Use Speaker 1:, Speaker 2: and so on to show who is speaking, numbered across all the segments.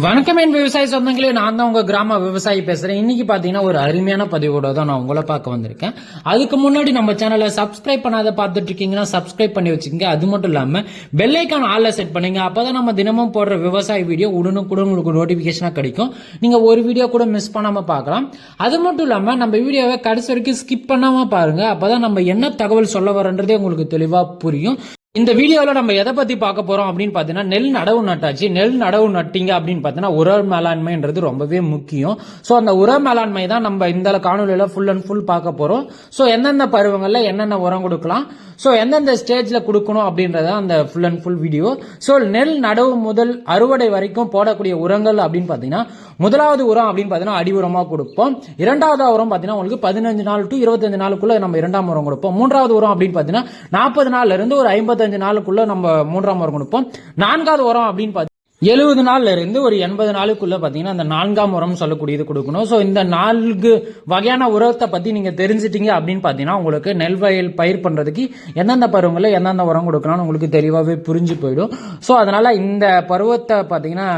Speaker 1: வணக்கம் என் விவசாய சொந்தங்களே நான் தான் உங்க கிராம விவசாயி பேசுறேன். இன்னைக்கு பாத்தீங்கன்னா ஒரு அருமையான பதிவோட தான் நான் உங்களை பார்க்க வந்திருக்கேன். அதுக்கு முன்னாடி நம்ம சேனலை சப்ஸ்கிரைப் பண்ணாத பார்த்துட்டு இருக்கீங்கன்னா சப்ஸ்கிரைப் பண்ணி வச்சுக்கோங்க. அது மட்டும் இல்லாம பெல்லைக்கான் ஆள்ல செட் பண்ணுங்க. அப்பதான் நம்ம தினமும் போடுற விவசாய வீடியோ உடனுக்குடன் உங்களுக்கு நோட்டிபிகேஷனா கிடைக்கும். நீங்க ஒரு வீடியோ கூட மிஸ் பண்ணாம பார்க்கலாம். அது மட்டும் இல்லாம நம்ம வீடியோவை கடைசி வரைக்கும் ஸ்கிப் பண்ணாம பாருங்க. அப்பதான் நம்ம என்ன தகவல் சொல்ல வரன்றதே உங்களுக்கு தெளிவா புரியும். இந்த வீடியோவில் நம்ம எதை பத்தி பார்க்க போறோம் அப்படின்னு பார்த்தீங்கன்னா நெல் நடவு நட்டாச்சு. நெல் நடவு நட்டீங்க அப்படின்னு பார்த்தீங்கன்னா உர மேலாண்மைன்றது ரொம்பவே முக்கியம். ஸோ அந்த உர மேலாண்மை தான் நம்ம இந்த காணொலியில ஃபுல் அண்ட் ஃபுல் பார்க்க போறோம். ஸோ எந்தெந்த பருவங்கள்ல என்னென்ன உரம் கொடுக்கலாம்? ஸோ எந்தெந்த ஸ்டேஜ்ல கொடுக்கணும் அப்படின்றத அந்த full and full video so நெல் நடவு முதல் அறுவடை வரைக்கும் போடக்கூடிய உரங்கள் அப்படின்னு பார்த்தீங்கன்னா முதலாவது உரம் அப்படின்னு பார்த்தீங்கன்னா அடி உரமாக கொடுப்போம். இரண்டாவது உரம் பார்த்தீங்கன்னா உங்களுக்கு பதினஞ்சு நாள் டு இருபத்தஞ்சு நாளுக்குள்ள நம்ம இரண்டாம் உரம் கொடுப்போம். மூன்றாவது உரம் அப்படின்னு பார்த்தீங்கன்னா நாற்பது நாள்ல இருந்து ஒரு ஐம்பத்தஞ்சு நாளுக்குள்ள நம்ம மூன்றாம் உரம் கொடுப்போம். நான்காவது உரம் அப்படின்னு பார்த்தீங்கன்னா எழுபது நாள்ல இருந்து ஒரு எண்பது நாளுக்குள்ள பாத்தீங்கன்னா அந்த நான்காம் உரம் சொல்லக்கூடியது கொடுக்கணும். ஸோ இந்த நான்கு வகையான உரத்தை பத்தி நீங்க தெரிஞ்சிட்டீங்க அப்படின்னு பாத்தீங்கன்னா உங்களுக்கு நெல் வயல் பயிர் பண்றதுக்கு எந்தெந்த பருவங்களில் எந்தெந்த உரம் கொடுக்கணும்னு உங்களுக்கு தெளிவாகவே புரிஞ்சு போயிடும். ஸோ அதனால இந்த பருவத்தை பாத்தீங்கன்னா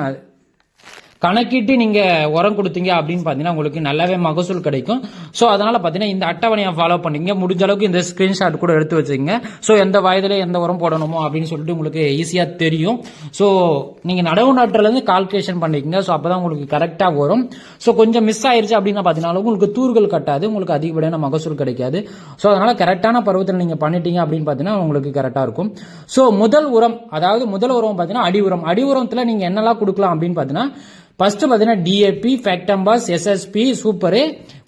Speaker 1: கணக்கிட்டு நீங்க உரம் கொடுத்தீங்க அப்படின்னு பாத்தீங்கன்னா உங்களுக்கு நல்லாவே மகசூல் கிடைக்கும். ஸோ அதனால பாத்தீங்கன்னா இந்த அட்டவணையை ஃபாலோ பண்ணீங்க முடிஞ்ச அளவுக்கு இந்த ஸ்கிரீன்ஷாட் கூட எடுத்து வச்சுக்கோங்க. ஸோ எந்த வயதுல எந்த உரம் போடணுமோ அப்படின்னு சொல்லிட்டு உங்களுக்கு ஈஸியா தெரியும். ஸோ நீங்க நடவு நாட்டுல இருந்து கால்குலேஷன் பண்ணிக்கங்க. ஸோ அப்பதான் உங்களுக்கு கரெக்டா வரும். ஸோ கொஞ்சம் மிஸ் ஆயிருச்சு அப்படின்னா பாத்தீங்கன்னா உங்களுக்கு தூர்கள் கட்டாது. உங்களுக்கு அதிகப்படியான மகசூல் கிடைக்காது. ஸோ அதனால கரெக்டான பருவத்தில் நீங்க பண்ணிட்டீங்க அப்படின்னு பாத்தீங்கன்னா உங்களுக்கு கரெக்டா இருக்கும். ஸோ முதல் உரம் அதாவது முதல் உரம் பாத்தீங்கன்னா அடி உரம். அடி உரத்துல நீங்க என்னெல்லாம் கொடுக்கலாம் அப்படின்னு பாத்தீங்கன்னா ஃபர்ஸ்ட் பார்த்தீங்கன்னா DAP Factamfos SSP super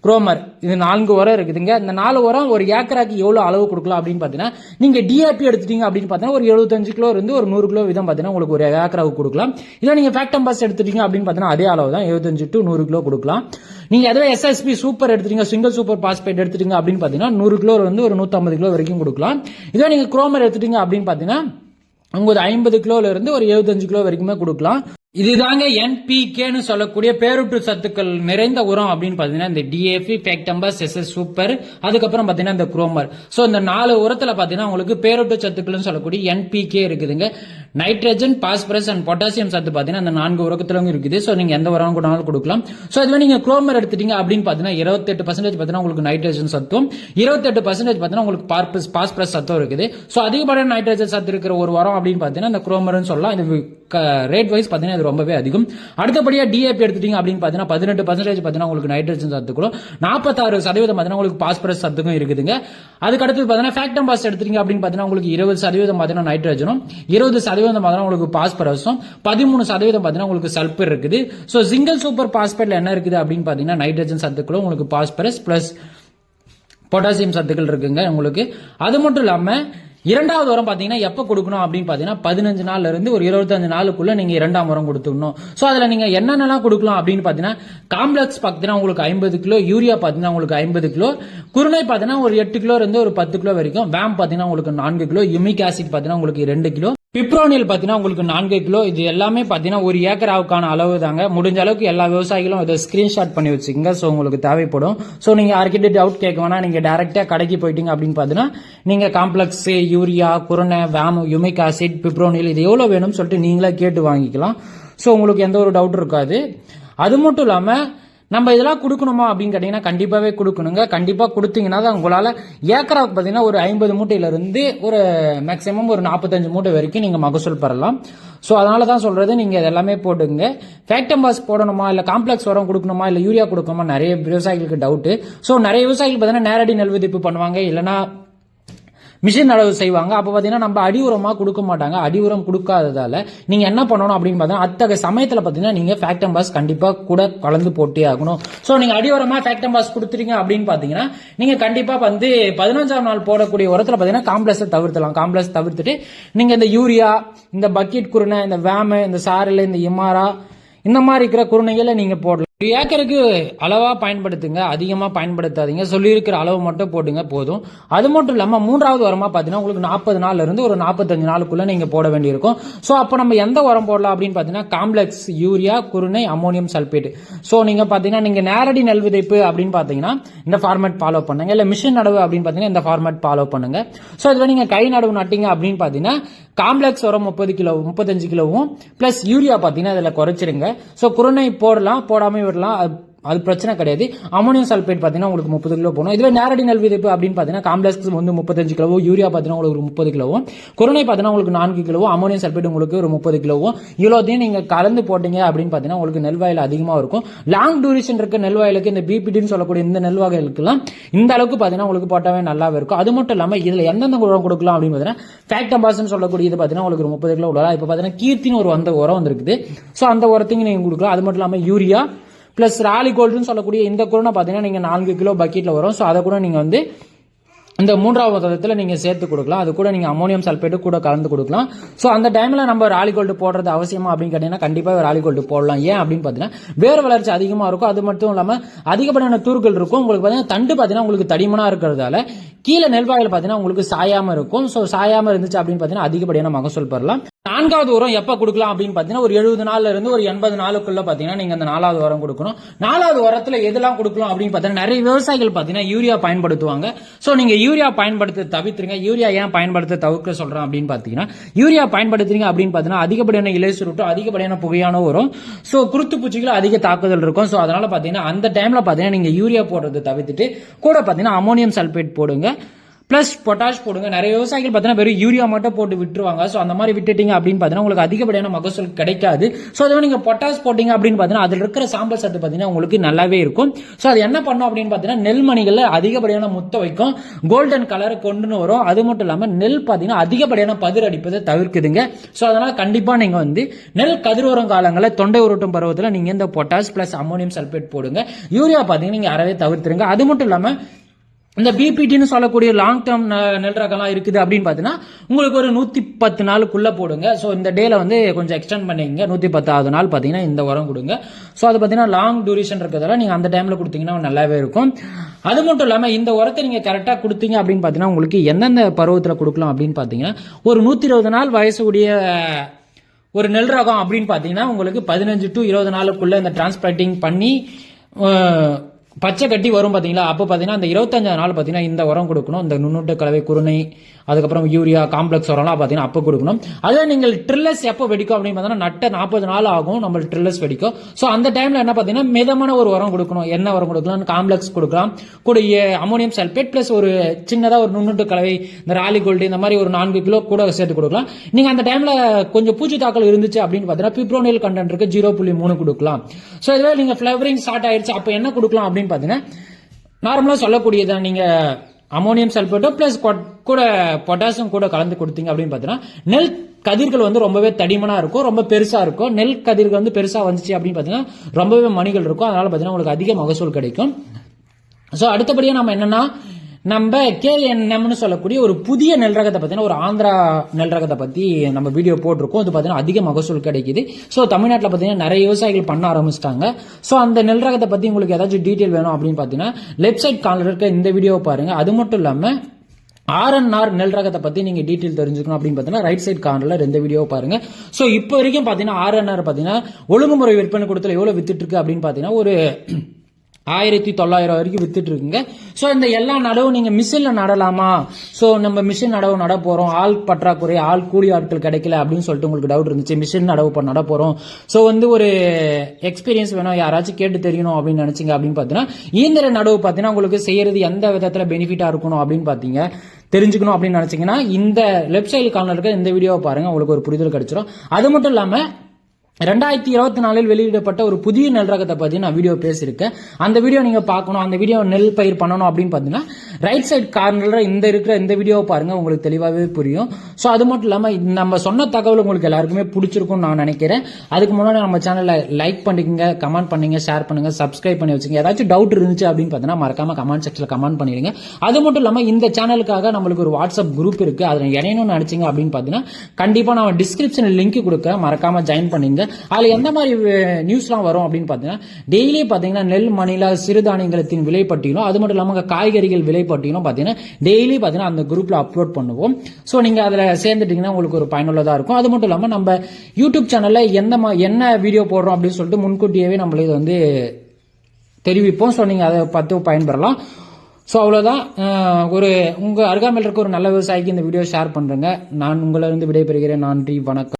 Speaker 1: Gromor இது நான்கு உரம் இருக்குதுங்க. இந்த நாலு உரம் ஒரு ஏக்கராக்கு எவ்வளோ அளவு கொடுக்கலாம் அப்படின்னு பார்த்தீங்கன்னா நீங்கள் டிஏபி எடுத்துட்டீங்க அப்படின்னு பார்த்தீங்கன்னா ஒரு எழுபத்தஞ்சு கிலோ இருந்து ஒரு நூறு கிலோ விதம் பார்த்தீங்கன்னா உங்களுக்கு ஒரு ஏக்கராவுக்கு கொடுக்கலாம். இதை நீங்கள் ஃபேக்டம்பாஸ் எடுத்துட்டீங்க அப்படின்னு பார்த்தீங்கன்னா அதே அளவு தான் எழுபத்தஞ்சு டு நூறு கிலோ கொடுக்கலாம். நீங்கள் அதுவே எஸ்எஸ்பி சூப்பர் எடுத்துட்டீங்க சிங்கிள் சூப்பர் பாஸ்பேட் எடுத்துட்டீங்க அப்படின்னு பார்த்தீங்கன்னா நூறு கிலோ வந்து ஒரு நூற்றம்பது கிலோ வரைக்கும் கொடுக்கலாம். இதே நீங்கள் குரோமர் எடுத்துட்டீங்க அப்படின்னு பார்த்தீங்கன்னா உங்களுக்கு ஐம்பது கிலோல இருந்து ஒரு எழுபத்தஞ்சு கிலோ வரைக்குமே கொடுக்கலாம். இதுதாங்க என்பிகேன்னு சொல்லக்கூடிய பேரூட்டு சத்துக்கள் நிறைந்த உரம் அப்படின்னு பாத்தீங்கன்னா இந்த டிஎஃபி ஃபேக்டம்பஸ் எஸ்எஸ் சூப்பர் அதுக்கப்புறம் பாத்தீங்கன்னா இந்த குரோமர் சோ இந்த நாலு உரத்துல பாத்தீங்கன்னா உங்களுக்கு பேரூட்டு சத்துக்கள்னு சொல்லக்கூடிய என்பிகே இருக்குதுங்க. நைட்ரஜன் பாஸ்பரஸ் அண்ட் பொட்டாசியம் சத்து பாத்தீங்கன்னா அந்த நான்கு உரத்திலும் இருக்குது. சோ நீங்க எந்த உரம் கூடனாலும் கொடுக்கலாம். சோ இதுவே நீங்க குரோமர் எடுத்துட்டீங்க அப்படின்னு பாத்தீங்கன்னா இருபத்தெட்டு பர்சன்டேஜ் பாத்தீங்கன்னா உங்களுக்கு நைட்ரஜன் சத்தும் இருபத்தெட்டு பர்சன்டேஜ் பாத்தீங்கன்னா உங்களுக்கு பார்ப்பஸ் பாஸ்பரஸ் சத்தம் இருக்குது. சோ அதிகப்படியான நைட்ரஜன் சத்து இருக்கிற ஒரு உரம் அப்படின்னு பாத்தீங்கன்னா அந்த குரோமர்னு சொல்லலாம். இது ரேட் வைஸ் பாத்தீங்கன்னா இது ரொம்பவே அதிகம். அடுத்தபடியா டிஏபி எடுத்துட்டீங்க அப்படின்னு பாத்தீங்கன்னா பதினெட்டு பர்சன்டேஜ் பாத்தீங்கன்னா உங்களுக்கு நைட்ரஜன் சத்துக்களும் நாற்பத்தாறு சதவீதம் பாத்தீங்கன்னா உங்களுக்கு பாஸ்பரஸ் சத்துக்கும் இருக்குதுங்க. அதுக்கு அடுத்து பாத்தீங்கன்னா ஃபேக்டம் பாஸ் எடுத்துட்டீங்க அப்படின்னு பாத்தீங்கன்னா உங்களுக்கு இருபது சதவீதம் பாத்தீங்கன்னா நைட்ரஜனும் இருபது சதவீதம் பார்த்தீங்கன்னா உங்களுக்கு பாஸ்பரஸும் பதிமூணு சதவீதம் பார்த்தீங்கன்னா உங்களுக்கு சல்பர் இருக்குது. ஸோ சிங்கிள் சூப்பர் பாஸ்பேட்டில் என்ன இருக்குது அப்படின்னு பார்த்தீங்கன்னா நைட்ரஜன் சத்துக்களும் உங்களுக்கு பாஸ்பரஸ் பிளஸ் பொட்டாசியம் சத்துக்கள் இருக்குங்க உங்களுக்கு. அது மட்டும் இல்லாமல் இரண்டாவது உரம் பார்த்தீங்கன்னா எப்போ கொடுக்கணும் அப்படின்னு பார்த்தீங்கன்னா பதினஞ்சு நாள்ல இருந்து ஒரு இருபத்தஞ்சு நாளுக்குள்ள நீங்க இரண்டாம் உரம் கொடுத்துடணும். ஸோ அதில் நீங்க என்னென்னலாம் கொடுக்கலாம் அப்படின்னு பார்த்தீங்கன்னா காம்ப்ளெக்ஸ் பார்த்தீங்கன்னா உங்களுக்கு ஐம்பது கிலோ யூரியா பார்த்தீங்கன்னா உங்களுக்கு ஐம்பது கிலோ குருணை பார்த்தீங்கன்னா ஒரு எட்டு கிலோ இருந்து ஒரு பத்து கிலோ வரைக்கும் வேம் பார்த்தீங்கன்னா உங்களுக்கு நான்கு கிலோ யுமிக் ஆசிட் பார்த்தீங்கன்னா உங்களுக்கு ரெண்டு கிலோ பிப்ரோனில் பார்த்தீங்கன்னா உங்களுக்கு நான்கு கிலோ இது எல்லாமே பார்த்தீங்கன்னா ஒரு ஏக்கராவுக்கான அளவு தாங்க. முடிஞ்ச அளவுக்கு எல்லா விவசாயிகளும் இதை ஸ்கிரீன்ஷாட் பண்ணி வச்சுக்கோங்க. ஸோ உங்களுக்கு தேவைப்படும். ஸோ நீங்கள் யார்கிட்ட டவுட் கேட்க வேணா நீங்கள் டேரெக்டாக கடைக்கு போயிட்டீங்க அப்படின்னு பார்த்தீங்கன்னா நீங்கள் காம்ப்ளெக்ஸு யூரியா குரணை வேமு யுமிக் ஆசிட் பிப்ரோனில் இது எவ்வளோ வேணும்னு சொல்லிட்டு நீங்களே கேட்டு வாங்கிக்கலாம். ஸோ உங்களுக்கு எந்த ஒரு டவுட் இருக்காது. அது மட்டும் இல்லாமல் நம்ம இதெல்லாம் கொடுக்கணுமா அப்படின்னு கேட்டீங்கன்னா கண்டிப்பாகவே கொடுக்கணுங்க. கண்டிப்பாக கொடுத்தீங்கன்னா தான் உங்களால் ஏக்கராவுக்கு பார்த்தீங்கன்னா ஒரு ஐம்பது மூட்டையில இருந்து ஒரு மேக்ஸிமம் ஒரு நாற்பத்தஞ்சு மூட்டை வரைக்கும் நீங்கள் மகசூல் பெறலாம். ஸோ அதனால தான் சொல்றது நீங்க இதெல்லாமே போட்டுங்க. ஃபேக்டம்பாஸ் போடணுமா இல்லை காம்ப்ளெக்ஸ் உரம் கொடுக்கணுமா இல்லை யூரியா கொடுக்கணுமா நிறைய விவசாயிகளுக்கு டவுட்டு ஸோ நிறைய விவசாயிகள் பார்த்தீங்கன்னா நேரடி நெல் விதிப்பு பண்ணுவாங்க. இல்லைனா மிஷின் அளவு செய்வாங்க. அப்போ பார்த்தீங்கன்னா நம்ம அடி உரமாக கொடுக்க மாட்டாங்க. அடி உரம் கொடுக்காததால நீங்கள் என்ன பண்ணணும் அப்படின்னு பார்த்தீங்கன்னா அத்தகைய சமயத்தில் பார்த்தீங்கன்னா நீங்கள் ஃபேக்டம் பாஸ் கண்டிப்பாக கூட கலந்து போட்டே ஆகணும். ஸோ நீங்கள் அடி உரமாக ஃபேக்டம் பாஸ் கொடுத்துறீங்க அப்படின்னு பார்த்தீங்கன்னா நீங்கள் கண்டிப்பாக வந்து பதினஞ்சாம் நாள் போடக்கூடிய உரத்தில் பார்த்தீங்கன்னா காம்ப்ளெக்ஸை தவிர்த்தலாம் காம்ப்ளெக்ஸ் தவிர்த்துட்டு நீங்கள் இந்த யூரியா இந்த பக்கெட் குருணை இந்த வேமு இந்த சாரல் இந்த இமாரா இந்த மாதிரி இருக்கிற குருணைகளை நீங்கள் போடலாம். ஒரு ஏக்கருக்கு அளவா பயன்படுத்துங்க அதிகமா பயன்படுத்தாதீங்க. சொல்லியிருக்கிற அளவு மட்டும் போடுங்க போதும். அது மட்டும் இல்லாம மூன்றாவது உரமா பாத்தீங்கன்னா உங்களுக்கு நாற்பது நாள்ல இருந்து ஒரு நாற்பத்தஞ்சு நாளுக்குள்ள நீங்க போட வேண்டியிருக்கும். ஸோ அப்போ நம்ம எந்த உரம் போடலாம் அப்படின்னு பாத்தீங்கன்னா காம்ப்ளெக்ஸ் யூரியா குருணை அமோனியம் சல்பேட் ஸோ நீங்க பாத்தீங்கன்னா நீங்க நேரடி நெல் விதைப்பு அப்படின்னு பாத்தீங்கன்னா இந்த ஃபார்மேட் ஃபாலோ பண்ணுங்க. இல்ல மிஷின் நடவு அப்படின்னு பாத்தீங்கன்னா இந்த ஃபார்மேட் ஃபாலோ பண்ணுங்க. ஸோ இதுல நீங்க கை நடவு நட்டீங்க அப்படின்னு பாத்தீங்கன்னா காம்ப்ளெக்ஸ் உரம் முப்பது கிலோ முப்பத்தஞ்சு கிலோவும் பிளஸ் யூரியா பாத்தீங்கன்னா இதுல குறைச்சிருங்க. ஸோ குருணை போடலாம் போடாம விடலாம். அது- பிரச்சனை கிடையாது. அமோனியம் சல்பேட் பார்த்தீங்கன்னா உங்களுக்கு முப்பது கிலோ போகணும் இதுவே நேரடி நெல் விதைப்பு அப்படின்னு பார்த்தீங்கன்னா காம்ப்ளெக்ஸ் வந்து முப்பத்தஞ்சு கிலோவோ யூரியா பார்த்தீங்கன்னா உங்களுக்கு ஒரு முப்பது கிலோவும் கொரோனை பார்த்தீங்கன்னா உங்களுக்கு நான்கு கிலோவோ அமோனியம் சல்பேட் உங்களுக்கு ஒரு முப்பது கிலோவோ. இவ்வளோத்தையும் நீங்கள் கலந்து போட்டீங்க அப்படின்னு பார்த்தீங்கன்னா உங்களுக்கு நெல் வயல் அதிகமாக இருக்கும். லாங் டூரேஷன் இருக்க நெல் வயலுக்கு இந்த பிபிடின்னு சொல்லக்கூடிய இந்த நெல் வகைகளுக்குலாம் இந்த அளவுக்கு பார்த்தீங்கன்னா உங்களுக்கு போட்டாவே நல்லாவே இருக்கும். அது மட்டும் இல்லாமல் இதில் எந்தெந்த உரம் கொடுக்கலாம் அப்படின்னு பார்த்தீங்கன்னா ஃபேக்டம்பாஸ்ன்னு சொல்லக்கூடிய இது பார்த்தீங்கன்னா உங்களுக்கு ஒரு முப்பது கிலோ உள்ளதா இப்போ பார்த்தீங்கன்னா கீர்த்தின்னு ஒரு வந்த உரம் வந்திருக்குது. ஸோ அந்த உரத்தையும் நீங்கள் கொடுக்கலாம். அது மட்டும் இல்லாமல் யூரியா ப்ளஸ் ராலி கோல்டுன்னு சொல்லக்கூடிய இந்த குருணை பார்த்தீங்கன்னா நீங்கள் நான்கு கிலோ பக்கெட்டில் வரும். ஸோ அதை கூட நீங்கள் வந்து இந்த மூன்றாவது விதத்தில் நீங்கள் சேர்த்து கொடுக்கலாம். அது கூட நீங்கள் அமோனியம் சல்பேட்டு கூட கலந்து கொடுக்கலாம். ஸோ அந்த டைமில் நம்ம ராலி கோல்டு போடுறது அவசியமா அப்படின்னு கேட்டிங்கன்னா கண்டிப்பாக ராலி கோல்டு போடலாம். ஏன் அப்படின்னு பார்த்தீங்கன்னா வேர் வளர்ச்சி அதிகமாக இருக்கும். அது மட்டும் இல்லாமல் அதிகப்படியான தூர்கள் இருக்கும். உங்களுக்கு பார்த்தீங்கன்னா தண்டு பார்த்தீங்கன்னா உங்களுக்கு தடிமனாக இருக்கிறதால கீழே நெல்வாயில் பார்த்தீங்கன்னா உங்களுக்கு சாயாமல் இருக்கும். ஸோ சாயாமல் இருந்துச்சு அப்படின்னு பார்த்தீங்கன்னா அதிகப்படியான மகசூல் பெறலாம். நான்காவது உரம் எப்போ கொடுக்கலாம் அப்படின்னு பார்த்தீங்கன்னா ஒரு எழுபது நாள்ல இருந்து ஒரு எண்பது நாளுக்குள்ள பார்த்தீங்கன்னா நீங்க அந்த நாலாவது உரம் கொடுக்கணும். நாலாவது உரத்துல எதெல்லாம் கொடுக்கலாம் அப்படின்னு பார்த்தீங்கன்னா நிறைய விவசாயிகள் பார்த்தீங்கன்னா யூரியா பயன்படுத்துவாங்க. ஸோ நீங்க யூரியா பயன்படுத்த தவிர்த்துருங்க. யூரியா ஏன் பயன்படுத்த தவிர்க்க சொல்றேன் அப்படின்னு பார்த்தீங்கன்னா யூரியா பயன்படுத்துறீங்க அப்படின்னு பார்த்தீங்கன்னா அதிகப்படியான இலை சுருட்டும் அதிகப்படியான புகையான வரும் ஸோ குருத்து பூச்சிகள் அதிக தாக்குதல் இருக்கும். ஸோ அதனால பார்த்தீங்கன்னா அந்த டைம்ல பார்த்தீங்கன்னா நீங்க யூரியா போடுறதை தவிர்த்துட்டு கூட பார்த்தீங்கன்னா அமோனியம் சல்பேட் போடுங்க. ப்ளஸ் பொட்டாஷ் போடுங்க. நிறைய விவசாயிகள் பார்த்தீங்கன்னா வெறும் யூரியா மட்டும் போட்டு விட்டுருவாங்க. ஸோ அந்த மாதிரி விட்டுட்டீங்க அப்படின்னு பார்த்தீங்கன்னா உங்களுக்கு அதிகப்படியான மகசூல் கிடைக்காது. ஸோ அதுவே நீங்கள் பொட்டாஷ் போட்டிங்க அப்படின்னு பார்த்தீங்கன்னா அதில் இருக்கிற சாம்பல் சத்து பார்த்தீங்கன்னா உங்களுக்கு நல்லாவே இருக்கும். ஸோ அது என்ன பண்ணும் அப்படின்னு பார்த்தீங்கன்னா நெல்மணிகளில் அதிகப்படியான முத்த வைக்கும். கோல்டன் கலரை கொண்டுன்னு வரும். அது மட்டும் இல்லாமல் நெல் பார்த்தீங்கன்னா அதிகப்படியான பதிர் அடிப்பதை தவிர்க்குதுங்க. ஸோ அதனால் கண்டிப்பாக நீங்கள் வந்து நெல் கதிரோரம் காலங்களில் தொண்டை உருட்டும் பருவத்தில் நீங்கள் இந்த பொட்டாஷ் ப்ளஸ் அமோனியம் சல்பேட் போடுங்க. யூரியா பார்த்தீங்கன்னா நீங்கள் அறவே தவிர்த்துருங்க. அது மட்டும் இல்லாமல் இந்த பிபிடின்னு சொல்லக்கூடிய லாங் டேர்ம் நெல் ரகம்லாம் இருக்குது அப்படின்னு பார்த்தீங்கன்னா உங்களுக்கு ஒரு நூற்றி பத்து நாளுக்குள்ளே போடுங்க. ஸோ இந்த டேல வந்து கொஞ்சம் எக்ஸ்டெண்ட் பண்ணிக்கங்க. நூற்றி பத்தாவது நாள் பார்த்தீங்கன்னா இந்த உரம் கொடுங்க. ஸோ அது பார்த்தீங்கன்னா லாங் டியூரேஷன் இருக்கிறதால நீங்கள் அந்த டைமில் கொடுத்தீங்கன்னா நல்லாவே இருக்கும். அது மட்டும் இல்லாமல் இந்த உரத்தை நீங்கள் கரெக்டாக கொடுத்தீங்க அப்படின்னு பார்த்தீங்கன்னா உங்களுக்கு எந்தெந்த பருவத்தில் கொடுக்கலாம் அப்படின்னு பார்த்தீங்கன்னா ஒரு நூற்றி இருபது நாள் வயசுடைய ஒரு நெல் ரகம் அப்படின்னு பார்த்தீங்கன்னா உங்களுக்கு பதினஞ்சு டு இருபது நாளுக்குள்ளே இந்த டிரான்ஸ்பிளான்டிங் பண்ணி பச்சை கட்டி வரும் பார்த்தீங்களா அப்போ பார்த்தீங்கன்னா அந்த இருபத்தஞ்சாவது நாள் பார்த்தீங்கன்னா இந்த உரம் கொடுக்கணும். இந்த நுண்ணூட்ட கலவை குருணை அதுக்கப்புறம் யூரியா காம்ப்ளெக்ஸ் உரம்லாம் பார்த்தீங்கன்னா அப்போ கொடுக்கணும். அதே நீங்கள் ட்ரில்லஸ் எப்போ வெடிக்கும் அப்படின்னு பார்த்தீங்கன்னா நட்ட நாற்பது நாள் ஆகும். நம்ம ட்ரில்லஸ் வெடிக்கும். ஸோ அந்த டைமில் என்ன பார்த்தீங்கன்னா மிதமான ஒரு உரம் கொடுக்கணும். என்ன உரம் கொடுக்கலாம்? காம்ப்ளெக்ஸ் கொடுக்கலாம். கூட அமோனியம் சல்பேட் ப்ளஸ் ஒரு சின்னதாக ஒரு நுண்ணுட்டு கலவை இந்த ராலி கோல்டு இந்த மாதிரி ஒரு நான்கு கிலோ கூட சேர்த்து கொடுக்கலாம். நீங்கள் அந்த டைமில் கொஞ்சம் பூச்சி தாக்கல் இருந்துச்சு அப்படின்னு பார்த்தீங்கன்னா பிப்ரோனியல் கண்டென்ட் இருக்கு ஜீரோ புள்ளி மூணு கொடுக்கலாம். ஸோ இதுவே நீங்கள் ஃப்ளவரிங் ஸ்டார்ட் ஆயிடுச்சு. அப்போ என்ன கொடுக்கலாம் அப்படின்னு பார்த்தீங்கன்னா நார்மலாக சொல்லக்கூடியதான் நீங்கள் அமோனியம் சல்பேட்டோ ப்ளஸ் கூட பொட்டாசியம் கூட கலந்து கொடுத்தீங்க அப்படின்னு பார்த்தீங்கன்னா நெல் கதிர்கள் வந்து ரொம்பவே தடிமனா இருக்கும் ரொம்ப பெருசா இருக்கும். நெல் கதிர்கள் வந்து பெருசா வந்துச்சு அப்படின்னு பார்த்தீங்கன்னா ரொம்பவே மணிகள் இருக்கும். அதனால பார்த்தீங்கன்னா உங்களுக்கு அதிக மகசூல் கிடைக்கும். ஸோ அடுத்தபடியாக நம்ம என்னன்னா நம்ம கேஎன்எம்னு சொல்லக்கூடிய ஒரு புதிய நெல் ரகத்தை பார்த்தீங்கன்னா ஒரு ஆந்திரா நெல் ரகத்தை பற்றி நம்ம வீடியோ போட்டிருக்கோம். அது பார்த்தீங்கன்னா அதிக மகசூல் கிடைக்குது. ஸோ தமிழ்நாட்டில் பார்த்தீங்கன்னா நிறைய விவசாயிகள் பண்ண ஆரம்பிச்சிட்டாங்க. ஸோ அந்த நெல் ரகத்தை பற்றி உங்களுக்கு ஏதாச்சும் டீட்டெயில் வேணும் அப்படின்னு பார்த்தீங்கன்னா லெஃப்ட் சைட் காலர் இருக்க இந்த வீடியோவை பாருங்க. அது மட்டும் இல்லாமல் ஆர்என்ஆர் நெல் ரகத்தை பத்தி நீங்க டீட்டெயில் தெரிஞ்சுக்கணும் அப்படின்னு பார்த்தீங்கன்னா ரைட் சைட் கார்னர்ல ரெண்டு வீடியோ பாருங்க. ஸோ இப்போ வரைக்கும் பார்த்தீங்கன்னா ஆர்என்ஆர் பார்த்தீங்கன்னா ஒழுங்குமுறை விற்பனை கொடுத்துல எவ்வளவு வித்துட்டு இருக்கு அப்படின்னு பார்த்தீங்கன்னா ஒரு ஆயிரத்தி தொள்ளாயிரம் வரைக்கும் வித்துட்டு இருக்குங்க ஸோ இந்த எல்லா நடவும் நீங்கள் மிஷினில் நடலாமா? ஸோ நம்ம மிஷின் நடவு நட போகிறோம் ஆள் பற்றாக்குறை ஆள் கூலி ஆட்கள் கிடைக்கல அப்படின்னு சொல்லிட்டு உங்களுக்கு டவுட் இருந்துச்சு. மிஷின் நடவு இப்போ நட போகிறோம் ஸோ வந்து ஒரு எக்ஸ்பீரியன்ஸ் வேணும். யாராச்சும் கேட்டு தெரியணும் அப்படின்னு நினச்சிங்க அப்படின்னு பார்த்தீங்கன்னா இயந்திர நடவு பார்த்தீங்கன்னா உங்களுக்கு செய்யறது எந்த விதத்தில் பெனிஃபிட்டாக இருக்கணும் அப்படின்னு பார்த்தீங்க தெரிஞ்சுக்கணும் அப்படின்னு நினச்சிங்கன்னா இந்த லெஃப்ட் சைடு கார்னர் இருக்க இந்த வீடியோவை பாருங்கள் உங்களுக்கு ஒரு புரிதல் கிடச்சிரும். அது மட்டும் இல்லாமல் ரெண்டாயிரத்தி இருபத்தி நாலில் வெளியிடப்பட்ட ஒரு புதிய நெல் ரகத்தை பற்றி நான் வீடியோ பேசியிருக்கேன். அந்த வீடியோ நீங்கள் பார்க்கணும். அந்த வீடியோ நெல் பயிர் பண்ணணும் அப்படின்னு பார்த்தீங்கன்னா ரைட் சைடு கார்னரில் இந்த இருக்கிற இந்த வீடியோவை பாருங்கள் உங்களுக்கு தெளிவாகவே புரியும். ஸோ அது மட்டும் இல்லாமல் நம்ம சொன்ன தகவல் உங்களுக்கு எல்லாருக்குமே பிடிச்சிருக்கும்னு நான் நினைக்கிறேன். அதுக்கு முன்னாடி நம்ம சேனலில் லைக் பண்ணிக்கங்க கமெண்ட் பண்ணுங்க ஷேர் பண்ணுங்க சப்ஸ்கிரைப் பண்ணி வச்சுங்க. ஏதாச்சும் டவுட் இருந்துச்சு அப்படின்னு பார்த்தீங்கன்னா மறக்காம கமெண்ட் செக்ஷனில் கமெண்ட் பண்ணிடுங்க. அது மட்டும் இல்லாமல் இந்த சேனலுக்காக நம்மளுக்கு ஒரு வாட்ஸ்அப் குரூப் இருக்குது அதில் இணையணும்னு நினச்சிங்க அப்படின்னு பார்த்தீங்கன்னா கண்டிப்பாக நான் டிஸ்கிரிப்ஷனில் லிங்க் கொடுக்குறேன். மறக்காமல் ஜாயின் பண்ணிங்க. அதில் எந்த மாதிரி நியூஸ்லாம் வரும் அப்படின்னு பார்த்தீங்கன்னா டெய்லி பார்த்தீங்கன்னா நெல் மணிலா சிறுதானியங்களத்தின் விலைப்பட்டியலும் அது மட்டும் இல்லாமல் காய்கறிகள் விலைப்பட்டியலும் பார்த்தீங்கன்னா டெய்லி பார்த்தீங்கன்னா அந்த குரூப்பில் அப்லோட் பண்ணுவோம். ஸோ நீங்கள் அதில் சேர்ந்துட்டீங்கன்னா உங்களுக்கு ஒரு பயனுள்ளதாக இருக்கும். அது மட்டும் இல்லாமல் நம்ம யூடியூப் சேனலில் எந்த மா என்ன வீடியோ போடுறோம் அப்படின்னு சொல்லிட்டு முன்கூட்டியவே நம்மளுக்கு வந்து தெரிவிப்போம். ஸோ நீங்கள் அதை பார்த்து பயன்பெறலாம். ஸோ அவ்வளோதான் ஒரு உங்கள் அருகாமையில் இருக்க ஒரு நல்ல விவசாயிக்கு இந்த வீடியோ ஷேர் பண்ணுறேங்க நான் உங்களிருந்து விடைபெறுகிறேன். நன்றி வணக்கம்.